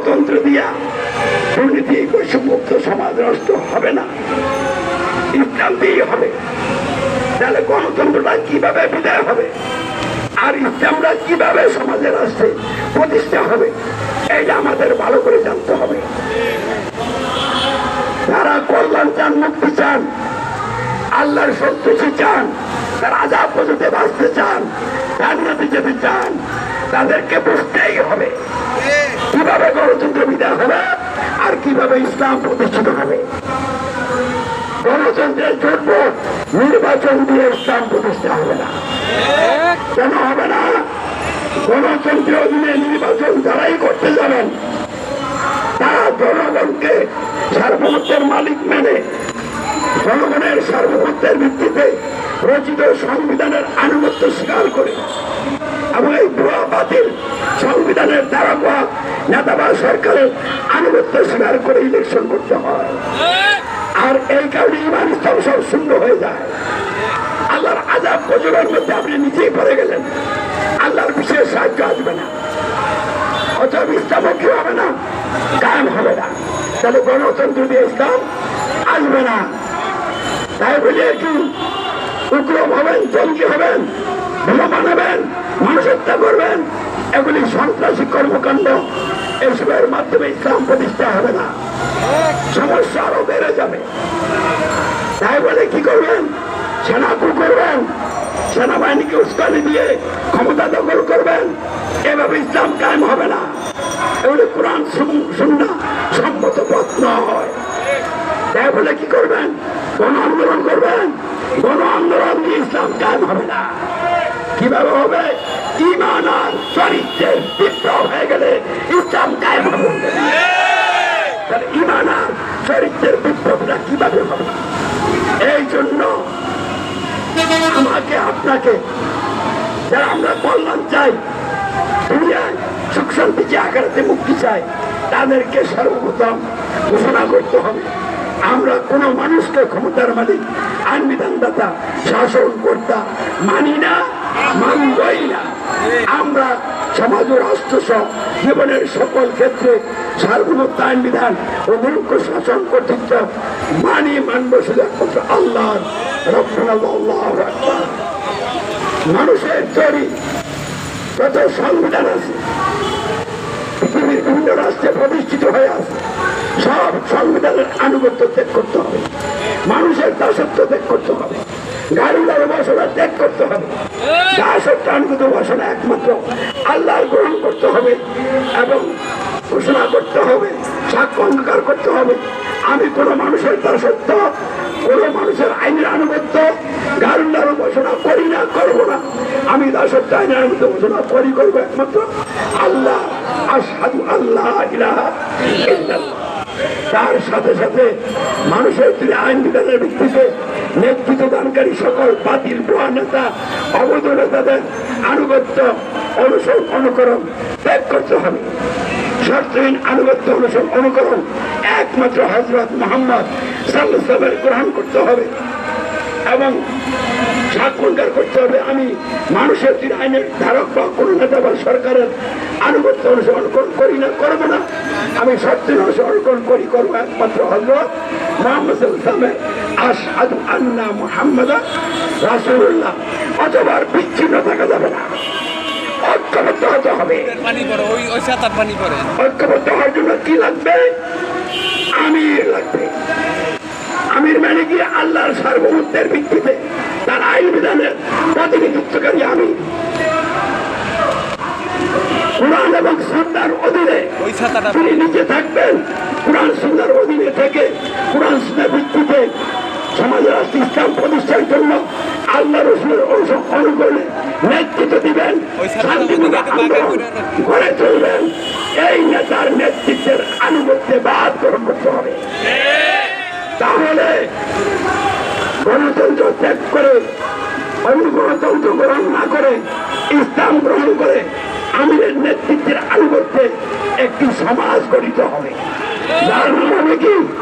গণতন্ত্র দিয়া দুর্নীতি বৈষম্যুক্ত সমাজ রাষ্ট্র হবে না। ইসলাম দিয়ে হবে। তাহলে গণতন্ত্রটা কীভাবে বিদায় হবে? আর ইসলামটা কীভাবে সমাজের রাষ্ট্রে প্রতিষ্ঠা হবে? এটা আমাদের ভালো করে জানতে হবে। তারা কল্যাণ চান, মুক্তি চান, আল্লাহর সন্তুষ্টি চান, তারা আজাব পর্যন্ত বাঁচতে চান, জান্নাতে যেতে চান, তাদেরকে বুঝতেই হবে। বিদায় হবে আর কীভাবে ইসলাম প্রতিষ্ঠিত হবে? গণতন্ত্রের জন্য নির্বাচন দিয়ে ইসলাম প্রতিষ্ঠা হবে না। কেন হবে না? গণতন্ত্রের অধীনে নির্বাচন যারাই করতে যাবেন, তারা জনগণকে সার্বভৌমত্বের মালিক মেনে জনগণের সার্বভৌমত্বের ভিত্তিতে রচিত সংবিধানের আনুগত্য স্বীকার করে এবং ভুয়া বাতিল সংবিধানের দ্বারা পাওয়া নেতা বা সরকারের আনুগত্য স্বীকার করে ইলেকশন করতে হয়। আর এই কারণে ইমান ইসলাম সব শূন্য হয়ে যায়। আল্লাহর আজাব গজবের মধ্যে আপনি নিজেই পড়ে গেলেন। আল্লাহর বিশেষ সাহায্য আসবে না। অথব ইসলামও কি হবে না, কায়েম হবে না। তাহলে গণতন্ত্র দিয়ে ইসলাম আসবে না। তাই বলে কি উগ্রম হবেন জঙ্গি হবেন, বোমা বানাবেন মানুষ হত্যা করবেন, এগুলি সন্ত্রাসী কর্মকাণ্ড। এসবের মাধ্যমে ইসলাম প্রতিষ্ঠা হবে না। সমস্যা আরও বেড়ে যাবে। তাই বলে কি করবেন? সেনা কু করবেন। সেনাবাহিনীকে উস্কানি দিয়ে ক্ষমতা দখল করবেন। এভাবে ইসলাম কায়েম হবে না। এগুলি কোরআন শূন্য সম্মত পথ নয়। তাই বলে কি করবেন? গণ আন্দোলন করবেন। গণ আন্দোলন দিয়ে ইসলাম কায়েম হবে না। কীভাবে হবে ইমান আর চরিত্রের বিপ্লব হয়ে গেলে ইসলাম কায়েম হবে। ইমান আর চরিত্রের বিপ্লবটা কীভাবে হবে? এই জন্য আমাকে, আপনাকে, যারা আমরা কল্যাণ চাই, দুনিয়ায় সুখ শান্তি যে আকারাতে মুক্তি চাই, তাদেরকে সর্বপ্রথম ঘোষণা করতে হবে। আমরা কোনো মানুষকে ক্ষমতার মালিক আইন বিধানদাতা শাসন কর্তা মানি না। আমরা সমাজ ও রাষ্ট্র সহ জীবনের সকল ক্ষেত্রে সার্বভৌমত্ব আইন বিধান ও মুখ্য শাসন কর্তৃত্ব মানি মানব শুধু আল্লাহ মানুষের তৈরি যত সংবিধান আছে, পৃথিবীর বিভিন্ন রাষ্ট্রে প্রতিষ্ঠিত হয়ে আছে, সব সংবিধানের আনুগত্য ত্যাগ করতে হবে। মানুষের দাসত্ব ত্যাগ করতে হবে। গাড়িগুলোর বাসনা ত্যাগ করতে হবে। দাসত্ব আনুগত বাসনা একমাত্র আল্লাহর গ্রহণ করতে হবে এবং ঘোষণা করতে হবে সাক্ষ্য অঙ্গীকার করতে হবে। আমি কোনো মানুষের দাসত্ব কোনো মানুষের আইনের আনুগত্য গারুল্লার ঘোষণা করি না করব না। আমি দাসত্ব আইনের আনুগত্য ঘোষণা করি করব একমাত্র আল্লাহ। আসাদু আল্লাহ ইলাহা ইল্লাল্লাহ। তার সাথে সাথে মানুষের তিনি আইন বিধানের ভিত্তিতে নেতৃত্ব দানকারী সকল বাতিল, ভুয়া নেতা, অবৈধ নেতাদের আনুগত্য অনুসরণ, অনুকরণ ত্যাগ করতে হবে। শর্তহীন আনুগত্য অনুসরণ, অনুকরণ একমাত্র হজরত মোহাম্মদ সাল্লামের গ্রহণ করতে হবে এবং সাক্ষরকার করতে হবে। আমি মানুষের দিন আইনের ধারক বা কোনো নেতা বা সরকারের আনুগত্য অনুসরণ করি না, করব না। আমি সত্যি অনুসরণ করি, করব একমাত্র হজরত মোহাম্মদ ইসলামের আসাদু আন্না মোহাম্মদ রাসুল্লাহ অথবা বিচ্ছিন্ন থাকা যাবে না। ঐক্যবদ্ধ হতে হবে। ঐক্যবদ্ধ হওয়ার জন্য কি লাগবে? আমির লাগবে। আমির মানে কি? আল্লাহর সার্বভৌমত্বের ভিত্তিতে তার আইন বিধানের প্রতিনিধিত্বকারী আমি। কোরআন এবং সন্ধ্যার অধীনে তিনি নিজে থাকবেন। কোরআন সন্ধ্যার অধীনে থেকে কোরআন সন্ধ্যার ভিত্তিতে সমাজের রাষ্ট্র ইসলাম প্রতিষ্ঠার জন্য আল্লাহ রসুলের অনুসরণ অনুকরণে নেতৃত্ব দিবেন। গড়ে তুলবেন। এই নেতার নেতৃত্বের আনুগত্যে বাদ গ্রহণ করতে হবে। তাহলে গণতন্ত্র ত্যাগ করে অন্য গণতন্ত্র গ্রহণ না করে ইসলাম গ্রহণ করে আমিরের নেতৃত্বের আনুগত্যে একটি সমাজ গঠিত হবে। যার নাম হবে কি?